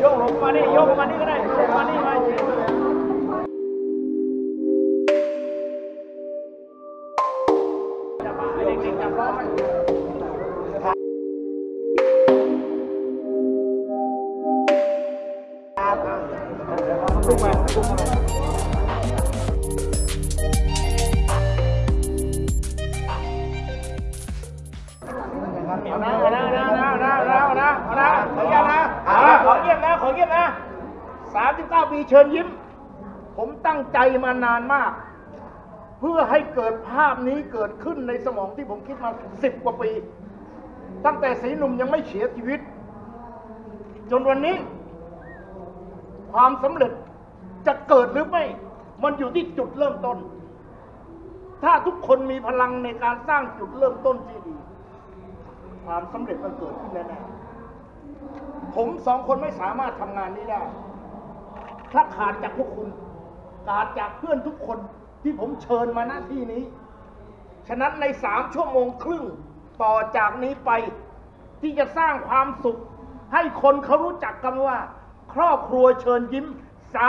โยกลงมานี่โยกมานี่ก็ได้มานี่มาจับมาเด็กๆจับล้อไปลุกมาลุกมาเอานะเอานะเอานะเอานะเอานะเอานะ ปีเชิญยิ้ม ผมตั้งใจมานานมาก เพื่อให้เกิดภาพนี้เกิดขึ้นในสมองที่ผมคิดมาสิบกว่าปี ตั้งแต่สีหนุ่มยังไม่เสียชีวิต จนวันนี้ ความสำเร็จจะเกิดหรือไม่ มันอยู่ที่จุดเริ่มต้น ถ้าทุกคนมีพลังในการสร้างจุดเริ่มต้นที่ดี ความสำเร็จมันเกิดขึ้นแน่ๆผมสองคนไม่สามารถทำงานนี้ได้ ถ้าขาดจากพวกคุณ ขาดจากเพื่อนทุกคนที่ผมเชิญมาหน้าที่นี้ ฉะนั้นในสามชั่วโมงครึ่งต่อจากนี้ไปที่จะสร้างความสุข ให้คนเขารู้จักกันว่า ครอบครัวเชิญยิ้ม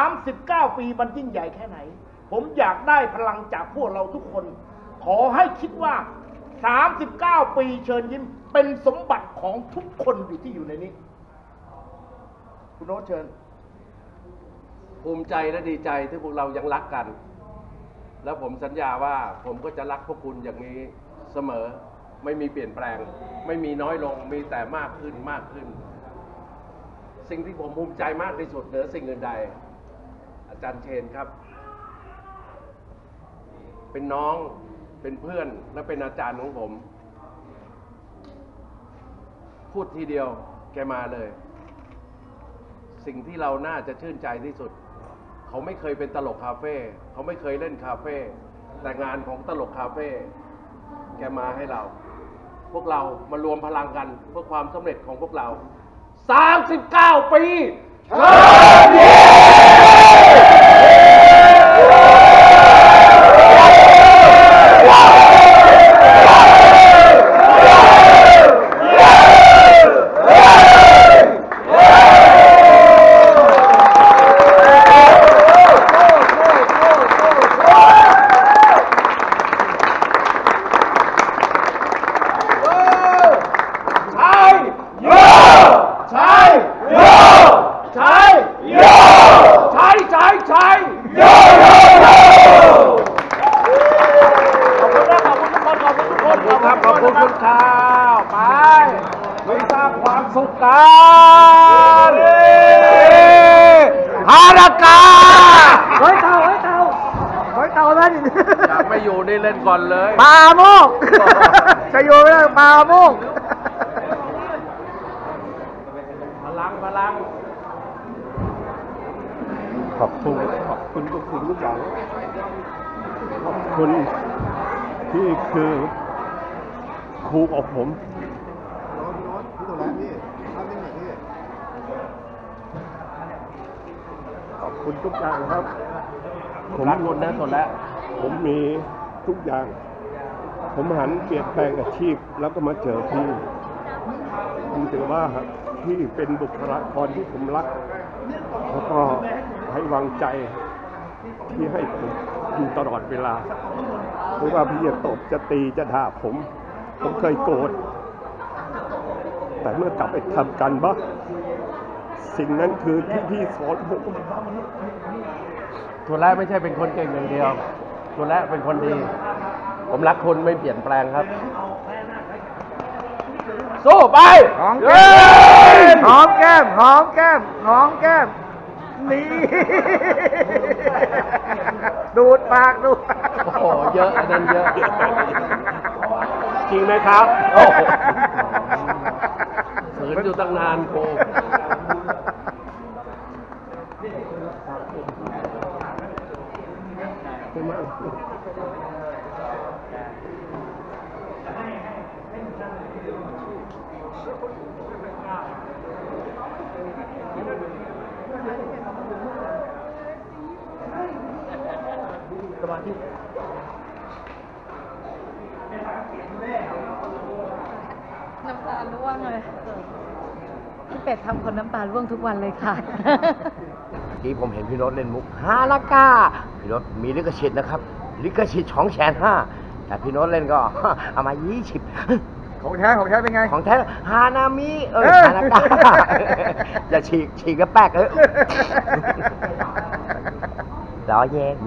39 ปีมันยิ่งใหญ่แค่ไหน ผมอยากได้พลังจากพวกเราทุกคน ขอให้คิดว่า 39 ปีเชิญยิ้ม เป็นสมบัติของทุกคนอยู่ที่อยู่ในนี้ คุณโน้ตเชิญ ภูมิใจและดีใจที่พวกเรายังรักกัน แล้วผมสัญญาว่าผมก็จะรักพวกคุณอย่างนี้เสมอ ไม่มีเปลี่ยนแปลง ไม่มีน้อยลง มีแต่มากขึ้นมากขึ้น สิ่งที่ผมภูมิใจมากที่สุดเหนือสิ่งอื่นใด อาจารย์เชนครับ เป็นน้อง เป็นเพื่อน และเป็นอาจารย์ของผม พูดทีเดียวแกมาเลย สิ่งที่เราน่าจะชื่นใจที่สุด เขาไม่เคยเป็นตลกคาเฟ่เขาไม่เคยเล่นคาเฟ่แต่งานของตลกคาเฟ่แกมาให้เรา พวกเรามารวมพลังกันเพื่อความสำเร็จของพวกเรา 39 ปีเชิญยิ้ใช่โยใช่โยใช่โยใช่ใช่ใช่โยโยโยขอบคุณนะขอบคุณทุกคนขอบคุณทุกคนขอบคุณ ครับขอบคุณคุณข้าวไปไปสร้างความสุขกันฮารากาเฮ้ยเต่าเฮ้ยเต่าเฮ้ยเต่านั่นอยากไม่อยู่นี่เล่นก่อนเลยปลาโมกจะอยู่ไม่ได้ปลาโมกพลังพลังขอบคุณขอบคุณทุกสิ่งทุกอย่างขอบคุณที่คือ ครูของผมโน้ตโน้ตพี่ตัวแล้วพี่ภาพนิ่งหน่อยพี่ขอบคุณทุกอย่างครับ ผมรักคุณนะคนละผมมีทุกอย่าง ผมหันเปลี่ยนแปลงอาชีพแล้วก็มาเจอพี่ผมถือว่าพี่เป็นบุคลากรที่ผมรัก แล้วก็ให้วางใจที่ให้ผมอยู่ตลอดเวลา ไม่ว่าพี่จะตบจะตีจะด่าผม ผมเคยโกรธ แต่เมื่อกลับไปทำกันบ้าสิ่งนั้นคือที่พี่สอนผมตัวแรกไม่ใช่เป็นคนเก่งอย่างเดียว ตัวแรกเป็นคนดี ผมรักคุณไม่เปลี่ยนแปลงครับ สู้ไปหอมเย้แก้มหอมแก้มหอมแก้มหอมแก้มนี่ดูดปากดูดปากโอ้โหเยอะอันนั้นเยอะ จริงไหมครับโอ้โหฝืนอยู่ตั้งนานโกสมาธิ น้ำตาล่วงเลยพี่เป็ดทำคนน้ำตาร่วงทุกวันเลยค่ะเมื่อกี้ผมเห็นพี่โรถเล่นมุกฮาลากาพี่โรถมีลิขสิทธิ์นะครับ ลิขสิทธิ์ของแสนห้าแต่พี่โน้ตเล่นก็เอามายี่สิบของแท้ของแท้เป็นไง ของแท้ฮานามิเออเอ้ยฮาลากาอย่าฉีกฉีกแล้วแป๊กเออล้อเย็น